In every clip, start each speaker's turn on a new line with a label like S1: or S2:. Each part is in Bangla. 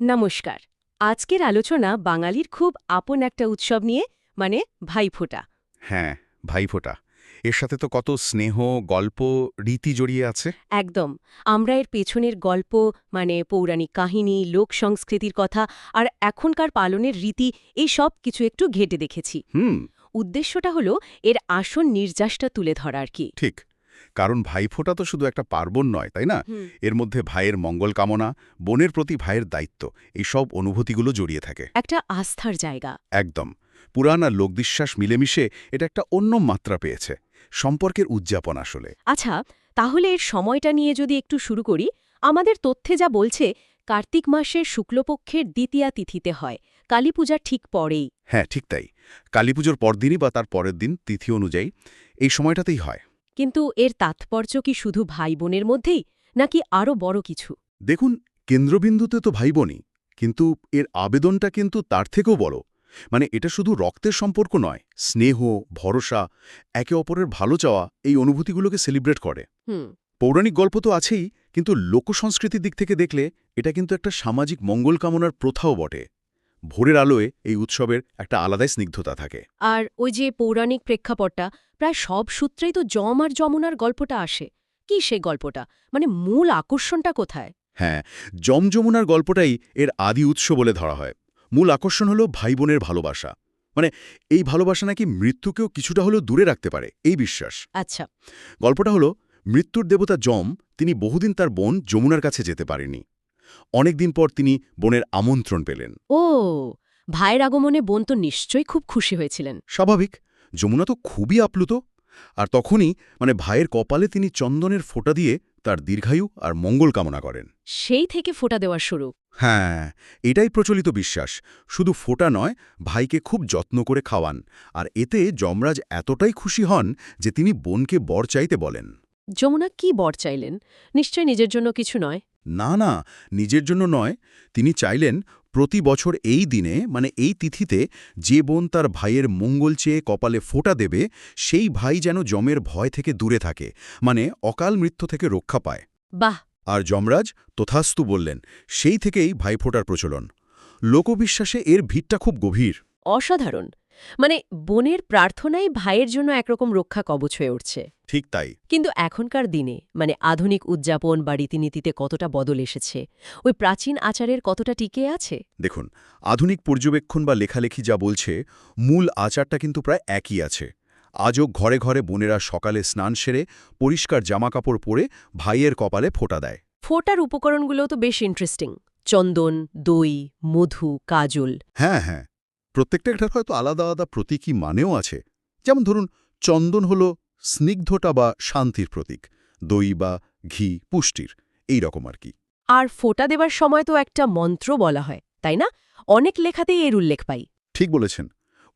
S1: নমস্কার। আজকের আলোচনা বাঙালির খুব আপন একটা উৎসব নিয়ে মানে ভাইফোঁটা।
S2: হ্যাঁ ভাইফোঁটা। এর সাথে তো কত স্নেহ গল্প রীতি জড়িয়ে আছে।
S1: একদম। আমরা এর পেছনের গল্প মানে পৌরাণিক কাহিনী লোক সংস্কৃতির কথা আর এখনকার পালনের রীতি এই সব কিছু একটু ঘেটে দেখেছি।
S2: হুম।
S1: উদ্দেশ্যটা হলো এর আসন নির্যাসটা তুলে ধরা আর কি।
S2: ঠিক। কারণ ভাইফোঁটা তো শুধু একটা পার্বণ নয় তাই না? এর মধ্যে ভাইয়ের মঙ্গল কামনা বোনের প্রতি ভাইয়ের দায়িত্ব এই সব অনুভূতিগুলো জড়িয়ে থাকে।
S1: একটা আস্থার জায়গা।
S2: একদম। পুরাণ আর লোকবিশ্বাস মিলেমিশে এটা একটা অন্য মাত্রা পেয়েছে সম্পর্কের উদযাপন আসলে।
S1: আচ্ছা তাহলে এর সময়টা নিয়ে যদি একটু শুরু করি আমাদের তথ্যে যা বলছে কার্তিক মাসের শুক্লপক্ষের দ্বিতীয়া তিথিতে হয় কালীপূজার ঠিক পরেই।
S2: হ্যাঁ ঠিক তাই। কালীপুজোর পরদিনই বা তার পরের দিন তিথি অনুযায়ী এই সময়টাতেই হয়।
S1: কিন্তু এর তাৎপর্য কি শুধু ভাই বোনের মধ্যেই নাকি আরও বড় কিছু?
S2: দেখুন কেন্দ্রবিন্দুতে তো ভাই বোনই কিন্তু এর আবেদনটা কিন্তু তার থেকেও বড়। মানে এটা শুধু রক্তের সম্পর্ক নয় স্নেহ ভরসা একে অপরের ভালো চাওয়া এই অনুভূতিগুলোকে সেলিব্রেট করে। পৌরাণিক গল্প তো আছেই কিন্তু লোকসংস্কৃতির দিক থেকে দেখলে এটা কিন্তু একটা সামাজিক মঙ্গল কামনার প্রথাও বটে। ভোরের আলোয় এই উৎসবের একটা আলাদাই স্নিগ্ধতা থাকে।
S1: আর ওই যে পৌরাণিক প্রেক্ষাপটটা প্রায় সব সূত্রেই তো জম আর যমুনার গল্পটা আসে। কি সেই গল্পটা? মানে মূল আকর্ষণটা কোথায়?
S2: হ্যাঁ জমযমুনার গল্পটাই এর আদি উৎস বলে ধরা হয়। মূল আকর্ষণ হলো ভাই বোনের ভালোবাসা। মানে এই ভালোবাসা নাকি মৃত্যুকেও কিছুটা হলেও দূরে রাখতে পারে এই বিশ্বাস।
S1: আচ্ছা।
S2: গল্পটা হলো মৃত্যুর দেবতা যম তিনি বহুদিন তার বোন যমুনার কাছে যেতে পারেনি অনেকদিন পর তিনি বোনের আমন্ত্রণ পেলেন।
S1: ও ভাইয়ের আগমনে বোন তো নিশ্চয়ই খুব খুশি হয়েছিলেন।
S2: স্বাভাবিক যমুনা তো খুবই আপ্লুত। আর তখনই মানে ভাইয়ের কপালে তিনি চন্দনের ফোঁটা দিয়ে তার দীর্ঘায়ু আর মঙ্গল কামনা করেন।
S1: সেই থেকে ফোঁটা দেওয়ার শুরু।
S2: হ্যাঁ এটাই প্রচলিত বিশ্বাস। শুধু ফোঁটা নয় ভাইকে খুব যত্ন করে খাওয়ান। আর এতে যমরাজ এতটাই খুশি হন যে তিনি বোনকে বর চাইতে বলেন।
S1: যমুনা কি বর চাইলেন? নিশ্চয় নিজের জন্য কিছু নয়?
S2: না না নিজের জন্য নয়। তিনি চাইলেন প্রতি বছর এই দিনে মানে এই তিথিতে যে বোন তার ভাইয়ের মঙ্গল চেয়ে কপালে ফোঁটা দেবে সেই ভাই যেন যমের ভয় থেকে দূরে থাকে মানে অকাল মৃত্যু থেকে রক্ষা পায়।
S1: বাহ!
S2: আর যমরাজ তথাস্তু বললেন সেই থেকেই ভাইফোঁটার প্রচলন। লোকবিশ্বাসে এর ভিতটা খুব গভীর।
S1: অসাধারণ। মানে বোনের প্রার্থনাই ভাইয়ের জন্য একরকম রক্ষা কবচ হয়ে উঠছে।
S2: ঠিক তাই।
S1: কিন্তু এখনকার দিনে মানে আধুনিক উদযাপন বা রীতিনীতিতে কতটা বদল এসেছে ওই প্রাচীন আচারের কতটা টিকে আছে?
S2: দেখুন আধুনিক পর্যবেক্ষণ বা লেখালেখি যা বলছে মূল আচারটা কিন্তু প্রায় একই আছে। আজও ঘরে ঘরে বোনেরা সকালে স্নান সেরে পরিষ্কার জামাকাপড় পরে ভাইয়ের কপালে ফোঁটা দেয়।
S1: ফোটার উপকরণগুলো তো বেশ ইন্টারেস্টিং চন্দন দই মধু কাজল।
S2: হ্যাঁ হ্যাঁ। প্রত্যেকটা হয়তো আলাদা আলাদা প্রতীকী মানেও আছে। যেমন ধরুন চন্দন হল স্নিগ্ধতা বা শান্তির প্রতীক দই বা ঘি পুষ্টির এই রকম আর কি।
S1: আর ফোটা দেবার সময় তো একটা মন্ত্র বলা হয় তাই না? অনেক লেখাতেই এর উল্লেখ পাই।
S2: ঠিক বলেছেন।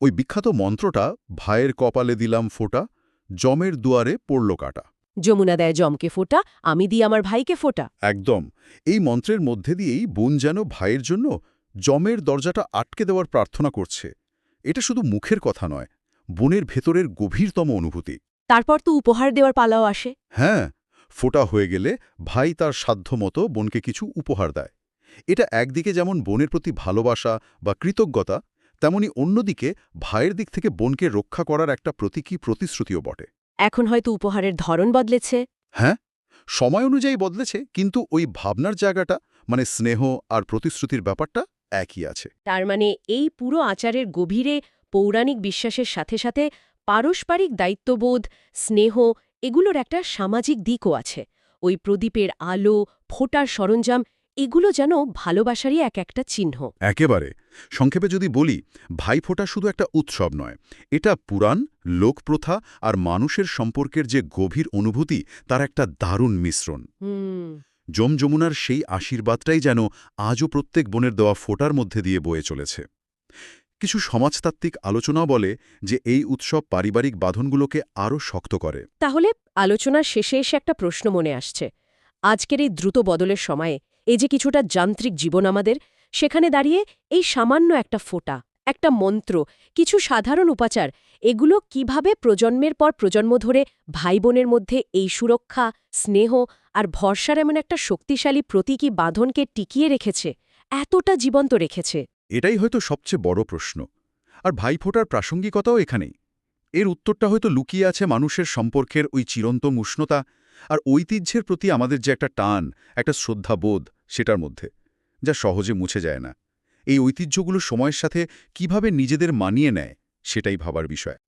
S2: ওই বিখ্যাত মন্ত্রটা ভাইয়ের কপালে দিলাম ফোটা জমের দুয়ারে পড়ল কাটা।
S1: যমুনা দেয় জমকে ফোটা আমি দিই আমার ভাইকে ফোটা।
S2: একদম। এই মন্ত্রের মধ্যে দিয়েই বোন যেন ভাইয়ের জন্য জমের দরজাটা আটকে দেওয়ার প্রার্থনা করছে। এটা শুধু মুখের কথা নয় বোনের ভেতরের গভীরতম অনুভূতি।
S1: তারপর তো উপহার দেওয়ার পালাও আসে।
S2: হ্যাঁ ফোটা হয়ে গেলে ভাই তার সাধ্যমতো বোনকে কিছু উপহার দেয়। এটা একদিকে যেমন বোনের প্রতি ভালোবাসা বা কৃতজ্ঞতা তেমনি অন্যদিকে ভাইয়ের দিক থেকে বোনকে রক্ষা করার একটা প্রতীকী প্রতিশ্রুতিও বটে।
S1: এখন হয়তো উপহারের ধরন বদলেছে।
S2: হ্যাঁ সময় অনুযায়ী বদলেছে কিন্তু ওই ভাবনার জায়গাটা মানে স্নেহ আর প্রতিশ্রুতির ব্যাপারটা একই আছে।
S1: তার মানে এই পুরো আচারের গভীরে পৌরাণিক বিশ্বাসের সাথে সাথে পারস্পরিক দায়িত্ববোধ স্নেহ এগুলোর একটা সামাজিক দিকও আছে। ওই প্রদীপের আলো ফোটার সরঞ্জাম এগুলো যেন ভালোবাসারই এক একটা চিহ্ন।
S2: একেবারে। সংক্ষেপে যদি বলি ভাইফোঁটা শুধু একটা উৎসব নয়। এটা পুরাণ লোকপ্রথা আর মানুষের সম্পর্কের যে গভীর অনুভূতি তার একটা দারুণ মিশ্রণ।
S1: হুম
S2: যমযমুনার সেই আশীর্বাদটাই যেন আজও প্রত্যেক বোনের দেওয়া ফোটার মধ্যে দিয়ে বয়ে চলেছে। কিছু সমাজতাত্ত্বিক আলোচনাও বলে যে এই উৎসব পারিবারিক বাঁধনগুলোকে আরও শক্ত করে।
S1: তাহলে আলোচনার শেষে এসে একটা প্রশ্ন মনে আসছে। আজকের এই দ্রুত বদলের সময়ে এই যে কিছুটা যান্ত্রিক জীবন আমাদের, সেখানে দাঁড়িয়ে এই সামান্য একটা ফোঁটা, একটা মন্ত্র, কিছু সাধারণ উপাচার এগুলো কীভাবে প্রজন্মের পর প্রজন্ম ধরে ভাই বোনের মধ্যে এই সুরক্ষা, স্নেহ আর ভরসার এমন একটা শক্তিশালী প্রতীকী বাঁধনকে টিকিয়ে রেখেছে, এতটা জীবন্ত রেখেছে?
S2: এটাই হয়তো সবচেয়ে বড় প্রশ্ন। আর ভাইফোঁটার প্রাসঙ্গিকতাও এখানেই। এর উত্তরটা হয়তো লুকিয়ে আছে মানুষের সম্পর্কের ওই চিরন্তন উষ্ণতা আর ঐতিহ্যের প্রতি আমাদের যে একটা টান, একটা শ্রদ্ধাবোধ সেটার মধ্যে, যা সহজে মুছে যায় না। এই ঐতিহ্যগুলো সময়ের সাথে কীভাবে নিজেদের মানিয়ে নেয় সেটাই ভাবার বিষয়।